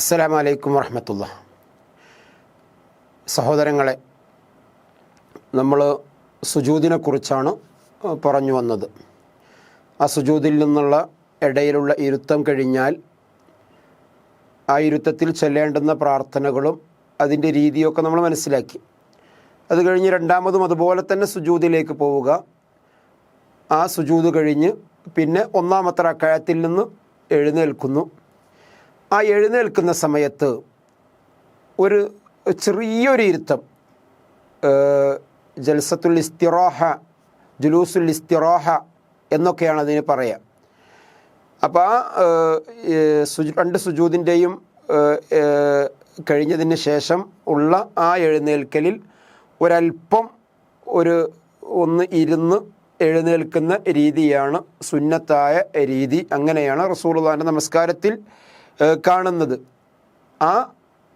അസ്സലാമു അലൈക്കും വർഹമത്തുള്ള സഹോദരങ്ങളെ നമ്മൾ സുജൂദിനെ കുറിച്ചാണ് പറഞ്ഞു വന്നത്. ആ സുജൂദിൽ നിന്നുള്ള ഇടയിലുള്ള ഇരുത്തം കഴിഞ്ഞാൽ ആ ഇരുത്തത്തിൽ ചൊല്ലേണ്ടുന്ന പ്രാർത്ഥനകളും അതിന്റെ രീതിയൊക്കെ നമ്മൾ മനസ്സിലാക്കി. അത് കഴിഞ്ഞ് രണ്ടാമതും അതുപോലെ തന്നെ സുജൂദിലേക്ക് പോവുക. ആ സുജൂത് കഴിഞ്ഞ് പിന്നെ ഒന്നാമത്തെ റക്കായത്തിൽ നിന്ന് എഴുന്നേൽക്കുന്നു. ആ എഴുന്നേൽക്കുന്ന സമയത്ത് ഒരു ചെറിയൊരു ഇരുത്തം ജൽസത്തുൽ ഇസ്തിറോഹ ജുലൂസുൽ ഇസ്തിറോഹ എന്നൊക്കെയാണ് അതിന് പറയുക അപ്പോൾ ആ സുജു രണ്ട് സുജൂതിന്റെയും കഴിഞ്ഞതിന് ശേഷം ഉള്ള ആ എഴുന്നേൽക്കലിൽ ഒരല്പം ഒരു ഒന്ന് ഇരുന്ന് എഴുന്നേൽക്കുന്ന രീതിയാണ് സുന്നത്തായ രീതി. അങ്ങനെയാണ് റസൂലുള്ളാഹിന്റെ നമസ്കാരത്തിൽ കാണുന്നത്. ആ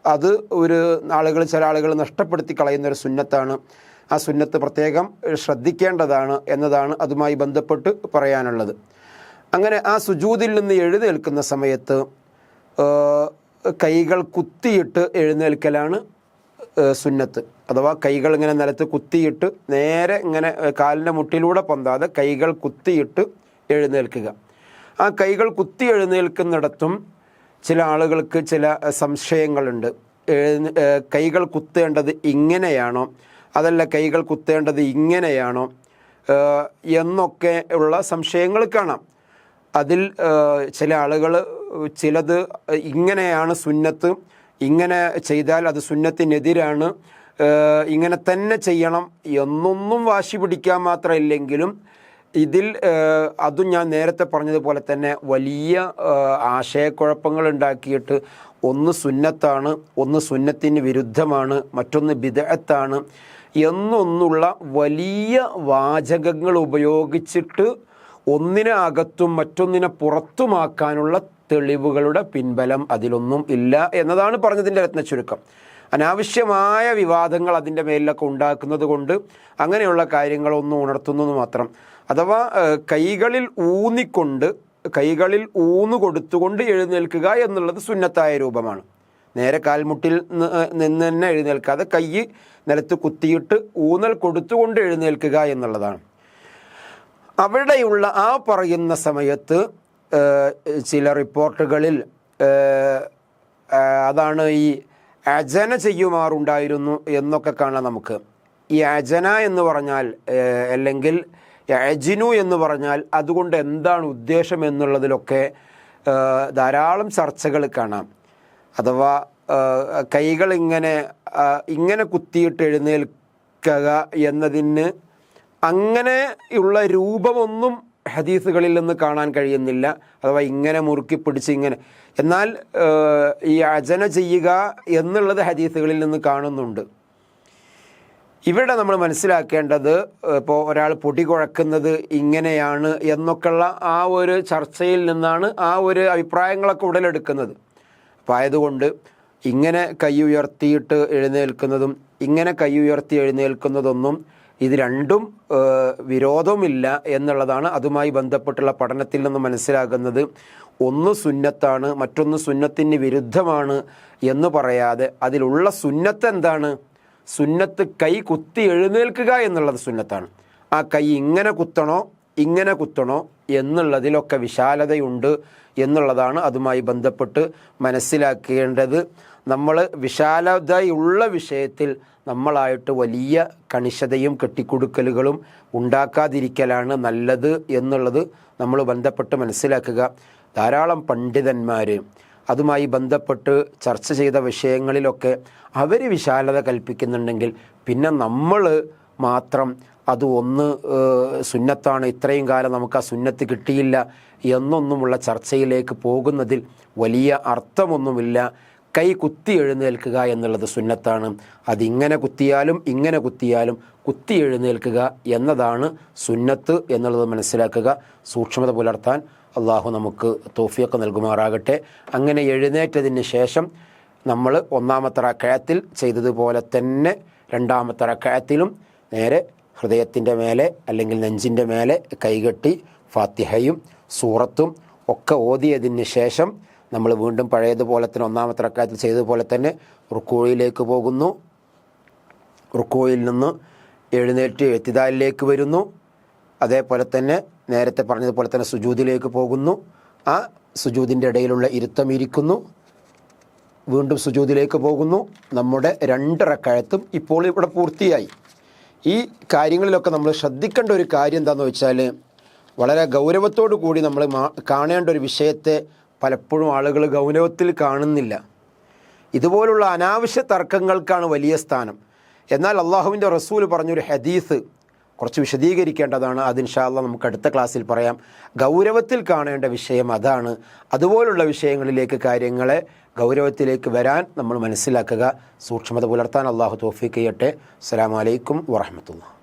അത് ഒരു ആളുകൾ ചില ആളുകൾ നഷ്ടപ്പെടുത്തി കളയുന്ന ഒരു സുന്നത്താണ്. ആ സുന്നത്ത് പ്രത്യേകം ശ്രദ്ധിക്കേണ്ടതാണ് എന്നതാണ് അതുമായി ബന്ധപ്പെട്ട് പറയാനുള്ളത്. അങ്ങനെ ആ സുജൂതിൽ നിന്ന് എഴുന്നേൽക്കുന്ന സമയത്ത് കൈകൾ കുത്തിയിട്ട് എഴുന്നേൽക്കലാണ് സുന്നത്ത്. അഥവാ കൈകൾ ഇങ്ങനെ നിലത്ത് കുത്തിയിട്ട് നേരെ ഇങ്ങനെ കാലിന്റെ മുട്ടിലൂടെ പൊന്താതെ കൈകൾ കുത്തിയിട്ട് എഴുന്നേൽക്കുക. ആ കൈകൾ കുത്തി എഴുന്നേൽക്കുന്നിടത്തും ചില ആളുകൾക്ക് ചില സംശയങ്ങളുണ്ട്. കൈകൾ കുത്തേണ്ടത് ഇങ്ങനെയാണോ? അതല്ല കൈകൾ കുത്തേണ്ടത് ഇങ്ങനെയാണോ? എന്നൊക്കെ ഉള്ള സംശയങ്ങൾ കാണാം. അതിൽ ചില ആളുകൾ ചിലത് ഇങ്ങനെയാണ് സുന്നത്ത് ഇങ്ങനെ ചെയ്താൽ അത് സുന്നത്തിനെതിരാണ് ഇങ്ങനെ തന്നെ ചെയ്യണം എന്നൊന്നും വാശി പിടിക്കാൻ മാത്രമില്ലെങ്കിലും ഇതിൽ അതും ഞാൻ നേരത്തെ പറഞ്ഞതുപോലെ തന്നെ വലിയ ആശയക്കുഴപ്പങ്ങൾ ഉണ്ടാക്കിയിട്ട് ഒന്ന് സുന്നത്താണ് ഒന്ന് സുന്നത്തിന് വിരുദ്ധമാണ് മറ്റൊന്ന് ബിദഅത്താണ് എന്നൊന്നുള്ള വലിയ വാചകങ്ങൾ ഉപയോഗിച്ചിട്ട് ഒന്നിനെ അകത്തും മറ്റൊന്നിനെ പുറത്തുമാക്കാനുള്ള തെളിവുകളുടെ പിൻബലം അതിലൊന്നും ഇല്ല എന്നതാണ് പറഞ്ഞതിന്റെ രത്ന ചുരുക്കം അനാവശ്യമായ വിവാദങ്ങൾ അതിന്റെ മേലിലൊക്കെ ഉണ്ടാക്കുന്നത് കൊണ്ട് അങ്ങനെയുള്ള കാര്യങ്ങളൊന്നും ഉണർത്തുന്നത് മാത്രം. അഥവാ കൈകളിൽ ഊന്നിക്കൊണ്ട് കൈകളിൽ ഊന്നു കൊടുത്തുകൊണ്ട് എഴുന്നേൽക്കുക എന്നുള്ളത് സുന്നത്തായ രൂപമാണ്. നേരെ കാൽമുട്ടിൽ നിന്ന് തന്നെ എഴുന്നേൽക്കാതെ കൈ നിലത്ത് കുത്തിയിട്ട് ഊന്നൽ കൊടുത്തുകൊണ്ട് എഴുന്നേൽക്കുക എന്നുള്ളതാണ്. അവിടെയുള്ള ആ പറയുന്ന സമയത്ത് ചില റിപ്പോർട്ടുകളിൽ അതാണ് ഈ അജന ചെയ്യുമാറുണ്ടായിരുന്നു എന്നൊക്കെ കാണാം നമുക്ക്. ഈ അജന എന്ന് പറഞ്ഞാൽ അല്ലെങ്കിൽ അജിനു എന്ന് പറഞ്ഞാൽ അതുകൊണ്ട് എന്താണ് ഉദ്ദേശം എന്നുള്ളതിലൊക്കെ ധാരാളം ചർച്ചകൾ കാണാം. അഥവാ കൈകൾ ഇങ്ങനെ ഇങ്ങനെ കുത്തിയിട്ട് എഴുന്നേൽക്കുക എന്നതിന് അങ്ങനെയുള്ള രൂപമൊന്നും ഹദീസുകളിൽ നിന്ന് കാണാൻ കഴിയുന്നില്ല. അഥവാ ഇങ്ങനെ മുറുക്കി പിടിച്ച് ഇങ്ങനെ. എന്നാൽ ഈ അജന ചെയ്യുക എന്നുള്ളത് ഹദീസുകളിൽ നിന്ന് കാണുന്നുണ്ട്. ഇവിടെ നമ്മൾ മനസ്സിലാക്കേണ്ടത് ഇപ്പോൾ ഒരാൾ പൊടി കുഴക്കുന്നത് ഇങ്ങനെയാണ് എന്നൊക്കെയുള്ള ആ ഒരു ചർച്ചയിൽ നിന്നാണ് ആ ഒരു അഭിപ്രായങ്ങളൊക്കെ ഉടലെടുക്കുന്നത്. അപ്പോൾ ആയതുകൊണ്ട് ഇങ്ങനെ കൈ ഉയർത്തിയിട്ട് എഴുന്നേൽക്കുന്നതും ഇങ്ങനെ കൈ ഉയർത്തി എഴുന്നേൽക്കുന്നതൊന്നും ഇത് രണ്ടും വിരോധമില്ല എന്നുള്ളതാണ് അതുമായി ബന്ധപ്പെട്ടുള്ള പഠനത്തിൽ നിന്ന് മനസ്സിലാകുന്നത്. ഒന്ന് സുന്നത്താണ് മറ്റൊന്ന് സുന്നത്തിന് വിരുദ്ധമാണ് എന്ന് പറയാതെ അതിലുള്ള സുന്നത്ത് എന്താണ്? സുന്നത്ത് കൈ കുത്തി എഴുന്നേൽക്കുക എന്നുള്ളത് സുന്നത്താണ്. ആ കൈ ഇങ്ങനെ കുത്തണോ ഇങ്ങനെ കുത്തണോ എന്നുള്ളതിലൊക്കെ വിശാലതയുണ്ട് എന്നുള്ളതാണ് അതുമായി ബന്ധപ്പെട്ട് മനസ്സിലാക്കേണ്ടത്. നമ്മൾ വിശാലതയുള്ള വിഷയത്തിൽ നമ്മളായിട്ട് വലിയ കണിശതയും കെട്ടിക്കൊടുക്കലുകളും ഉണ്ടാക്കാതിരിക്കലാണ് നല്ലത് എന്നുള്ളത് നമ്മൾ ബന്ധപ്പെട്ട് മനസ്സിലാക്കുക. ധാരാളം പണ്ഡിതന്മാർ അതുമായി ബന്ധപ്പെട്ട് ചർച്ച ചെയ്ത വിഷയങ്ങളിലൊക്കെ അവർ വിശാലത കൽപ്പിക്കുന്നുണ്ടെങ്കിൽ പിന്നെ നമ്മൾ മാത്രം അത് ഒന്ന് സുന്നത്താണ്. ഇത്രയും കാലം നമുക്ക് ആ സുന്നത്ത് കിട്ടിയില്ല എന്നൊന്നുമുള്ള ചർച്ചയിലേക്ക് പോകുന്നതിൽ വലിയ അർത്ഥമൊന്നുമില്ല. കൈ കുത്തി എഴുന്നേൽക്കുക എന്നുള്ളത് സുന്നത്താണ്. അതിങ്ങനെ കുത്തിയാലും ഇങ്ങനെ കുത്തിയാലും കുത്തി എഴുന്നേൽക്കുക എന്നതാണ് സുന്നത്ത് എന്നുള്ളത് മനസ്സിലാക്കുക. സൂക്ഷ്മത പുലർത്താൻ അള്ളാഹു നമുക്ക് തോഫിയൊക്കെ നൽകുമാറാകട്ടെ. അങ്ങനെ എഴുന്നേറ്റതിന് ശേഷം നമ്മൾ ഒന്നാമത്തെ റക്കയത്തിൽ ചെയ്തതുപോലെ തന്നെ രണ്ടാമത്തെ റക്കയത്തിലും നേരെ ഹൃദയത്തിന്റെ മേലെ അല്ലെങ്കിൽ നെഞ്ചിന്റെ മേലെ കൈകെട്ടി ഫാത്തിഹയും സൂറത്തും ഒക്കെ ഓതിയതിന് ശേഷം നമ്മൾ വീണ്ടും പഴയതുപോലെ തന്നെ ഒന്നാമത്തെ റക്കായത്തിൽ ചെയ്തതുപോലെ തന്നെ റുക്കോയിലേക്ക് പോകുന്നു. റുക്കോയിൽ നിന്ന് എഴുന്നേറ്റ് എത്തിദാലിലേക്ക് വരുന്നു. അതേപോലെ തന്നെ നേരത്തെ പറഞ്ഞതുപോലെ തന്നെ സുജൂതിലേക്ക് പോകുന്നു. ആ സുജൂതിന്റെ ഇടയിലുള്ള ഇരുത്തം ഇരിക്കുന്നു. വീണ്ടും സുജൂതിലേക്ക് പോകുന്നു. നമ്മുടെ രണ്ട് റക്കായത്തും ഇപ്പോൾ ഇവിടെ പൂർത്തിയായി. ഈ കാര്യങ്ങളിലൊക്കെ നമ്മൾ ശ്രദ്ധിക്കേണ്ട ഒരു കാര്യം എന്താണെന്ന് വെച്ചാൽ വളരെ ഗൗരവത്തോടു കൂടി നമ്മൾ കാണേണ്ട ഒരു വിഷയത്തെ പലപ്പോഴും ആളുകൾ ഗൗരവത്തിൽ കാണുന്നില്ല. ഇതുപോലുള്ള അനാവശ്യ തർക്കങ്ങൾക്കാണ് വലിയ സ്ഥാനം. എന്നാൽ അള്ളാഹുവിന്റെ റസൂൽ പറഞ്ഞൊരു ഹദീസ് കുറച്ച് വിശദീകരിക്കേണ്ടതാണ്. അത് ഇൻഷാല്ല നമുക്ക് അടുത്ത ക്ലാസ്സിൽ പറയാം. ഗൗരവത്തിൽ കാണേണ്ട വിഷയം അതാണ്. അതുപോലുള്ള വിഷയങ്ങളിലേക്ക് കാര്യങ്ങളെ ഗൗരവത്തിലേക്ക് വരാൻ നമ്മൾ മനസ്സിലാക്കുക. സൂക്ഷ്മത പുലർത്താൻ അള്ളാഹു തോഫിക്ക് ചെയ്യട്ടെ. അസ്സാം വലൈക്കും വറഹമത്തുള്ള